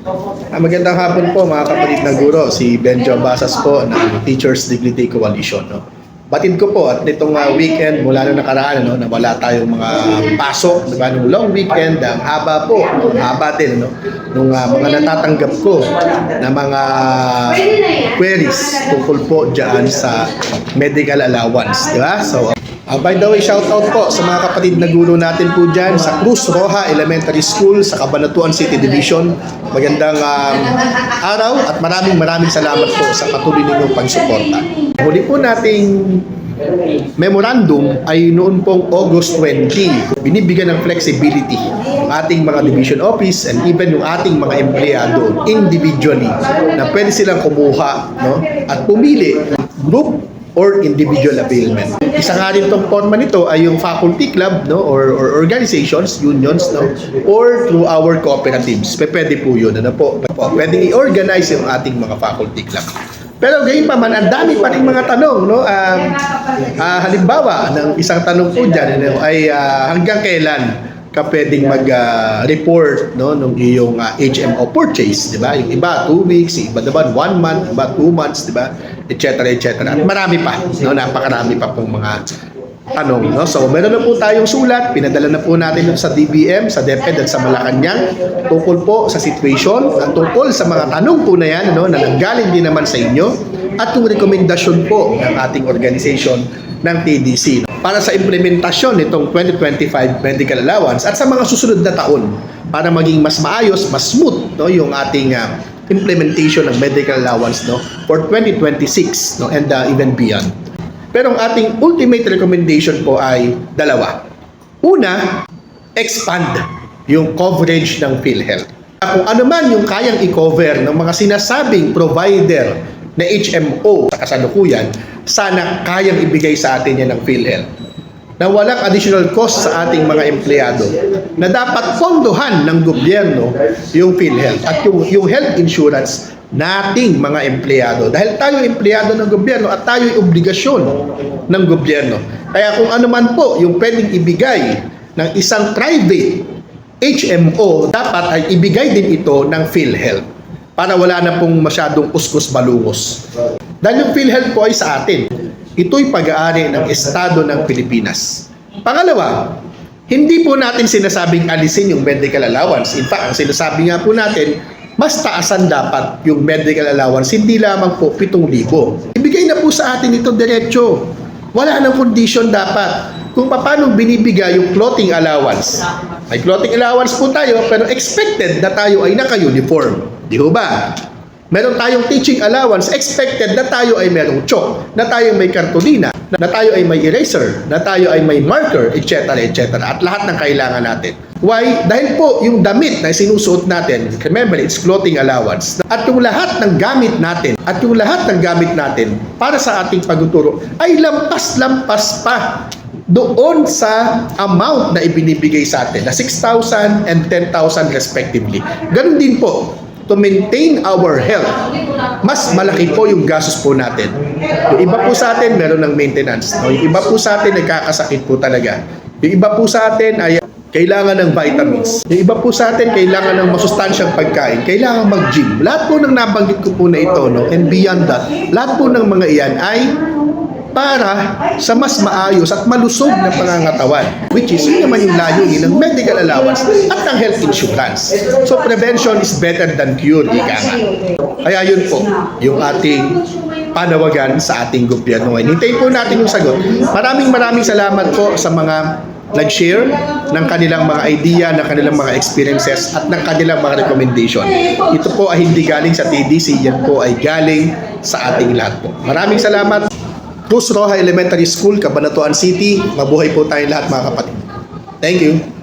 Ah, magandang hapon po mga kapatid na guro, si Benjo Basas po ng Teachers Dignity Coalition. No? Batid ko po at nitong ah, weekend mula nung nakaraan no, na wala tayong mga pasok, di ba? Nung long weekend, ang haba po, haba din, no? Nung ah, mga natatanggap ko na mga queries tungkol po dyan sa medical allowance, di ba? So, Ah, by the way, shout out po sa mga kapatid na guro natin po dyan sa Cruz Roja Elementary School sa Cabanatuan City Division. Magandang um, araw at maraming maraming salamat po sa patuloy ninyong pagsuporta. Huli po nating memorandum ay noon pong August 20. Binibigyan ng flexibility ang ating mga division office and even yung ating mga empleyado individually na pwede silang kumuha no, at pumili group or individual availment. Isa nga rin tong forma nito ay yung faculty club no or, or organizations, unions no or through our cooperatives. Pe- Pwede po 'yun ano po. po. Pwedeng i-organize yung ating mga faculty club. Pero gayon pa man, ang dami pa rin mga tanong, no? Um, ah, halimbawa, ng isang tanong po dyan ano, ay ah, hanggang kailan ka pwedeng mag-report no, nung iyong ah, HMO purchase, di ba? Yung iba, two weeks, yung iba naman, one month, iba, two months, di ba? Et cetera, et cetera. At marami pa, no? Napakarami pa pong mga tanong, no? So, meron na po tayong sulat, pinadala na po natin sa DBM, sa DepEd at sa Malacanang, tungkol po sa situation, at tungkol sa mga tanong po na yan, no? Na nanggaling din naman sa inyo, at yung rekomendasyon po ng ating organization ng TDC para sa implementasyon nitong 2025 medical allowance at sa mga susunod na taon para maging mas maayos, mas smooth no yung ating ah, implementation ng medical allowance no for 2026 no and uh, even beyond. Pero ang ating ultimate recommendation po ay dalawa. Una, expand yung coverage ng PhilHealth. Kung ano man yung kayang i-cover ng mga sinasabing provider na HMO sa kasalukuyan, sana kayang ibigay sa atin yan ng PhilHealth. Na walang additional cost sa ating mga empleyado. Na dapat pondohan ng gobyerno yung PhilHealth at yung, yung health insurance nating mga empleyado. Dahil tayo empleyado ng gobyerno at tayo obligasyon ng gobyerno. Kaya kung ano man po yung pwedeng ibigay ng isang private HMO dapat ay ibigay din ito ng PhilHealth para wala na pong masyadong kuskus balungos. Dahil yung PhilHealth po ay sa atin. Ito'y pag-aari ng Estado ng Pilipinas. Pangalawa, hindi po natin sinasabing alisin yung medical allowance. In fact, ang sinasabi nga po natin, mas taasan dapat yung medical allowance, hindi lamang po 7,000. Ibigay na po sa atin ito diretso. Wala nang condition dapat kung paano binibigay yung clothing allowance. May clothing allowance po tayo, pero expected na tayo ay naka-uniform. Di ba? Meron tayong teaching allowance, expected na tayo ay merong chalk, na tayo may kartolina, na tayo ay may eraser, na tayo ay may marker, etc. etc. At lahat ng kailangan natin. Why? Dahil po yung damit na sinusuot natin, remember, it's clothing allowance. At yung lahat ng gamit natin, at yung lahat ng gamit natin para sa ating pagtuturo ay lampas-lampas pa doon sa amount na ibinibigay sa atin na 6,000 and 10,000 respectively. Ganun din po, to maintain our health, mas malaki po yung gastos po natin. Yung iba po sa atin, meron ng maintenance. No? Yung iba po sa atin, nagkakasakit po talaga. Yung iba po sa atin ay kailangan ng vitamins. Yung iba po sa atin, kailangan ng masustansyang pagkain. Kailangan mag-gym. Lahat po ng nabanggit ko po na ito, no? and beyond that, lahat po ng mga iyan ay para sa mas maayos at malusog na pangangatawan which is yun naman yung layunin ng medical allowance at ng health insurance. So prevention is better than cure, ika nga. Kaya yun po, yung ating panawagan sa ating gobyerno. Hintayin po natin yung sagot. Maraming maraming salamat po sa mga nag-share ng kanilang mga idea, ng kanilang mga experiences at ng kanilang mga recommendation. Ito po ay hindi galing sa TDC, yan po ay galing sa ating lahat po. Maraming salamat. Cruz Roja Elementary School, Cabanatuan City. Mabuhay po tayong lahat mga kapatid. Thank you.